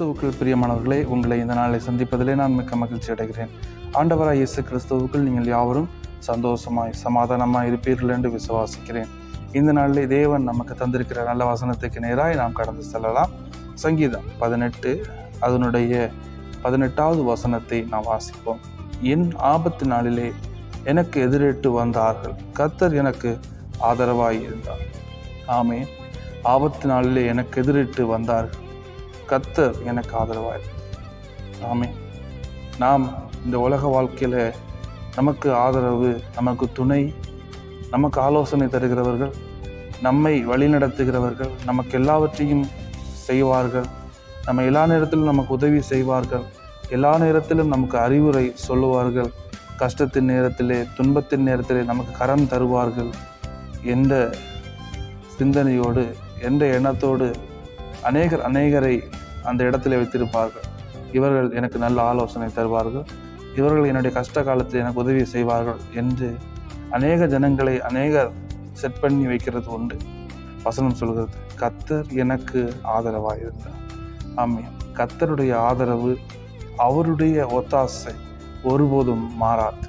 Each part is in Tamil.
கிறிஸ்துவுக்குள் பிரியமானவர்களே உங்களை இந்த நாளை சந்திப்பதிலே நான் மிக்க மகிழ்ச்சி அடைகிறேன். ஆண்டவராய் இயேசு கிறிஸ்துவுக்குள் நீங்கள் யாவரும் சந்தோஷமாய் சமாதானமாக இருப்பீர்கள் என்று விசுவாசிக்கிறேன். இந்த நாளிலே தேவன் நமக்கு தந்திருக்கிற நல்ல வசனத்துக்கு நேராக நாம் கடந்து செல்லலாம். சங்கீதம் பதினெட்டு அதனுடைய பதினெட்டாவது வசனத்தை நாம் வாசிப்போம். என் ஆபத்து நாளிலே எனக்கு எதிரிட்டு வந்தார்கள். கர்த்தர் எனக்கு ஆதரவாய் இருந்தார் ஆமே ஆபத்து நாளிலே எனக்கு எதிரிட்டு வந்தார்கள். கத்தர் எனக்கு ஆதரவாய். ஆமே நாம் இந்த உலக வாழ்க்கையில் நமக்கு ஆதரவு நமக்கு துணை நமக்கு ஆலோசனை தருகிறவர்கள் நம்மை வழிநடத்துகிறவர்கள் நமக்கு எல்லாவற்றையும் செய்வார்கள். நம்ம எல்லா நேரத்திலும் நமக்கு உதவி செய்வார்கள். எல்லா நேரத்திலும் நமக்கு அறிவுரை சொல்லுவார்கள். கஷ்டத்தின் நேரத்திலே துன்பத்தின் நேரத்திலே நமக்கு கரம் தருவார்கள். என்ற சிந்தனையோடு என்ற எண்ணத்தோடு அநேகர் அநேகரை அந்த இடத்துல வைத்திருப்பார்கள். இவர்கள் எனக்கு நல்ல ஆலோசனை தருவார்கள். இவர்கள் என்னுடைய கஷ்ட காலத்தில் எனக்கு உதவி செய்வார்கள் என்று அநேக ஜனங்களை அநேகர் செட் பண்ணி வைக்கிறது உண்டு. வசனம் சொல்கிறது கத்தர் எனக்கு ஆதரவாக இருந்தார் ஆமே கத்தருடைய ஆதரவு அவருடைய ஒத்தாசை ஒருபோதும் மாறாது.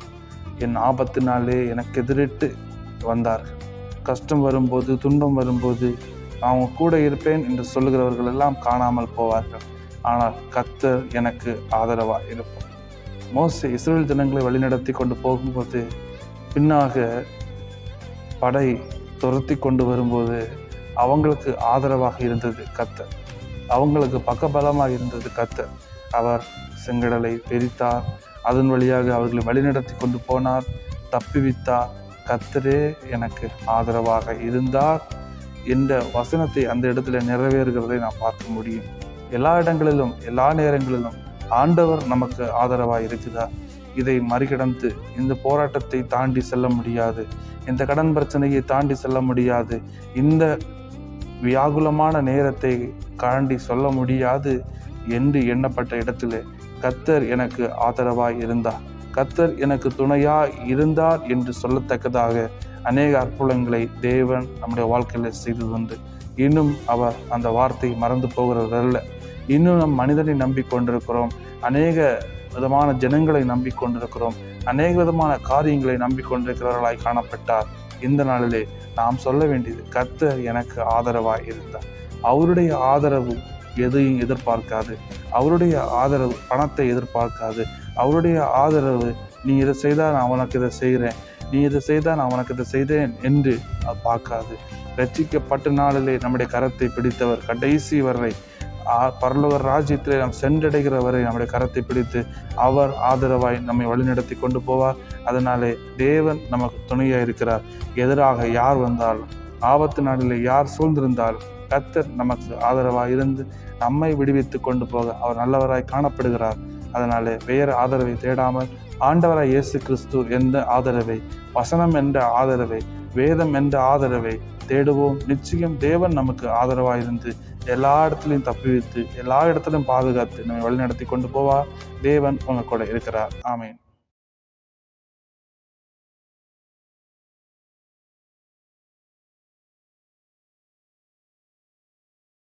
என் ஆபத்து நாளே எனக்கு எதிரிட்டு வந்தார்கள். கஷ்டம் வரும்போது துன்பம் வரும்போது நான் கூட இருப்பேன் என்று சொல்லுகிறவர்கள் எல்லாம் காணாமல் போவார்கள். ஆனால் கத்தர் எனக்கு ஆதரவாக இருப்பார். மோசே இஸ்ரேல் ஜனங்களை வழிநடத்தி கொண்டு போகும்போது பின்னாக படை துரத்தி கொண்டு வரும்போது அவங்களுக்கு ஆதரவாக இருந்தது கத்தர் அவங்களுக்கு பக்கபலமாக இருந்தது கத்தர் அவர் செங்கடலை பிரித்தார் அதன் வழியாக அவர்களை வழிநடத்தி கொண்டு போனார். தப்பிவித்தார். கத்தரே எனக்கு ஆதரவாக இருந்தார். என்ற வசனத்தை அந்த இடத்துல நிறைவேறுகிறதை நாம் பார்க்க முடியும். எல்லா இடங்களிலும் எல்லா நேரங்களிலும் ஆண்டவர் நமக்கு ஆதரவாக இருக்குதா இதை மறிகடந்து இந்த போராட்டத்தை தாண்டி செல்ல முடியாது. இந்த கடன் பிரச்சனையை தாண்டி செல்ல முடியாது. இந்த வியாகுலமான நேரத்தை தாண்டி சொல்ல முடியாது என்று எண்ணப்பட்ட இடத்துல கத்தர் எனக்கு ஆதரவாய் இருந்தார். கத்தர் எனக்கு துணையாக இருந்தார் என்று சொல்லத்தக்கதாக அநேக அற்புதங்களை தேவன் நம்முடைய வாழ்க்கையில் செய்தது உண்டு இன்னும் அவர் அந்த வார்த்தை மறந்து போகிறவர் அல்ல. இன்னும் நம் மனிதனை நம்பிக்கொண்டிருக்கிறோம். அநேக விதமான ஜனங்களை நம்பிக்கொண்டிருக்கிறோம். அநேக விதமான காரியங்களை நம்பிக்கொண்டிருக்கிறவர்களாய் காணப்பட்டார். இந்த நாளிலே நாம் சொல்ல வேண்டியது கர்த்தர் எனக்கு ஆதரவாய் இருந்தார் அவருடைய ஆதரவு எதையும் எதிர்பார்க்காது. அவருடைய ஆதரவு பணத்தை எதிர்பார்க்காது. அவருடைய ஆதரவு நீ இதை செய்தால் நான் உனக்கு இதை செய்கிறேன். நீ இதை செய்தால் நான் உனக்கு இதை செய்தேன் என்று பார்க்காது. ரட்சிக்கப்பட்ட நாளிலே நம்முடைய கரத்தை பிடித்தவர் கடைசி வரை ஆ- பரலோக ராஜ்யத்திலே நாம் சென்றடைகிற வரை நம்முடைய கரத்தை பிடித்து அவர் ஆதரவாய் நம்மை வழிநடத்தி கொண்டு போவார். அதனாலே தேவன் நமக்கு துணையாக இருக்கிறார் எதிராக யார் வந்தாலும் ஆபத்து நாளிலே யார் சூழ்ந்திருந்தாலும் கர்த்தர் நமக்கு ஆதரவாக இருந்து நம்மை விடுவித்து கொண்டு போக அவர் நல்லவராய் காணப்படுகிறார். அதனாலே வேறு ஆதரவை தேடாமல் ஆண்டவராய் இயேசு கிறிஸ்து என்ற ஆதரவை வசனம் என்ற ஆதரவை வேதம் என்ற ஆதரவை தேடுவோம். நிச்சயம் தேவன் நமக்கு ஆதரவாக இருந்து எல்லா இடத்துலையும் தப்பிவித்து எல்லா இடத்துலையும் பாதுகாத்து நம்மை வழிநடத்தி கொண்டு போவார். தேவன் உங்க கூட இருக்கிறார். ஆமென்.